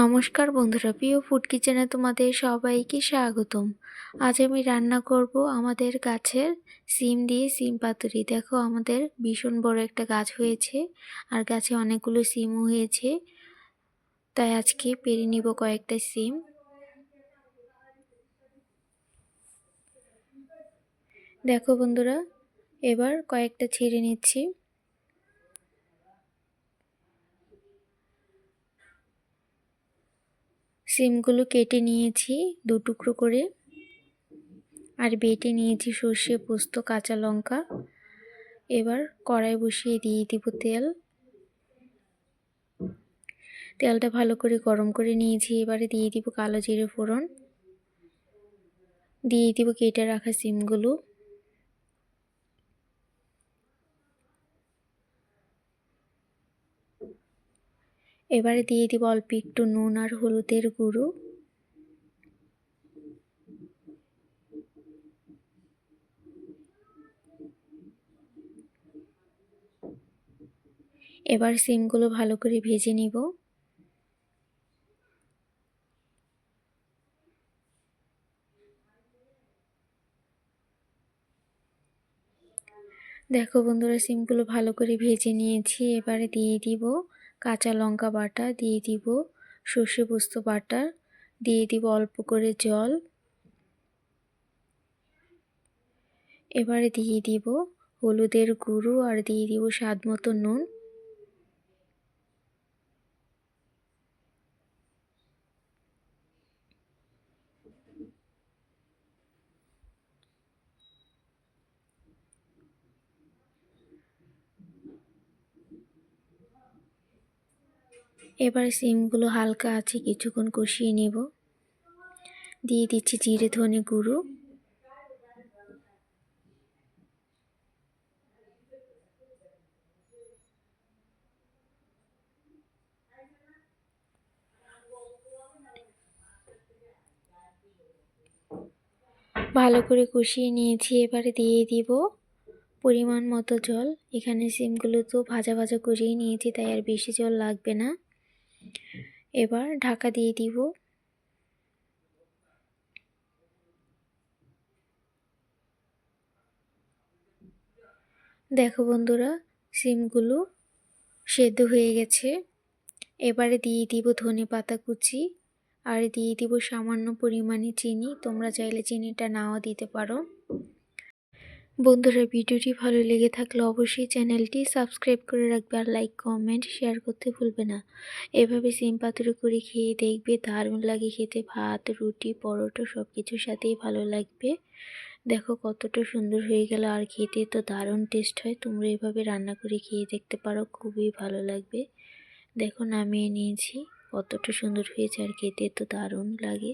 নমস্কার বন্ধুরা, প্রিয় ফুড কিচেনে তোমাদের সবাইকে স্বাগতম। আজ আমি রান্না করব আমাদের গাছের সিম দিয়ে সিম পাতুরি। দেখো আমাদের ভীষণ বড় একটা গাছ হয়েছে, আর গাছে অনেকগুলো সিমও হয়েছে। তাই আজকে পেরে নিব কয়েকটা সিম। দেখো বন্ধুরা, এবার কয়েকটা ছিঁড়ে নিচ্ছি। সিমগুলো কেটে নিয়েছি দু টুকরো করে। আর বেটে নিয়েছি সর্ষে, পোস্ত, কাঁচা লঙ্কা। এবার কড়াই বসিয়ে দিয়ে দিব তেল। তেলটা ভালো করে গরম করে নিয়েছি। এবারে দিয়ে দিব কালো জিরে ফোড়ন। দিয়ে দিব কেটে রাখা সিমগুলো। এবারে দিয়ে দিব অল্প একটু নুন আর হলুদের গুঁড়ো। এবার সিমগুলো ভালো করে ভেজে নিব। দেখো বন্ধুরা, সিমগুলো ভালো করে ভেজে নিয়েছি, এবারে দিয়ে দিব কাঁচা লঙ্কা বাটা দিয়ে দিব, সর্ষে পোস্ত বাটা, দিয়ে দিব অল্প করে জল। এবারে দিয়ে দিব হলুদের গুঁড়ো আর দিয়ে দিব স্বাদ মতো নুন। এবার সিমগুলো হালকা আছে, কিছুক্ষণ কষিয়ে নেব। দিয়ে দিচ্ছি জিরে ধনে গুঁড়ো। ভালো করে কষিয়ে নিয়েছি, এবারে দিয়ে দিব পরিমাণ মতো জল। এখানে সিমগুলো তো ভাজা ভাজা করেই নিয়েছি, তাই আর বেশি জল লাগবে না। এবার ঢাকা দিয়ে দিব। দেখো বন্ধুরা, সিমগুলো সেদ্ধ হয়ে গেছে। এবারে দিয়ে দিব ধনে পাতা কুচি আর দিয়ে দিব সামান্য পরিমাণে চিনি। তোমরা চাইলে চিনিটা নাও দিতে পারো। বন্ধুরা, ভিডিওটি ভালো লেগে থাকলে অবশ্যই চ্যানেলটি সাবস্ক্রাইব করে রাখবে আর লাইক, কমেন্ট, শেয়ার করতে ভুলবে না। এভাবে সিম পাতুরি করে খেয়ে দেখবে, দারুণ লাগে খেতে। ভাত, রুটি, পরোটা সব কিছুর সাথেই ভালো লাগবে। দেখো কতটা সুন্দর হয়ে গেল আর খেতে তো দারুণ টেস্ট হয়। তোমরা এভাবে রান্না করে খেয়ে দেখতে পারো, খুবই ভালো লাগবে। দেখো নামিয়ে নিয়েছি, কতটা সুন্দর হয়েছে আর খেতে তো দারুণ লাগে।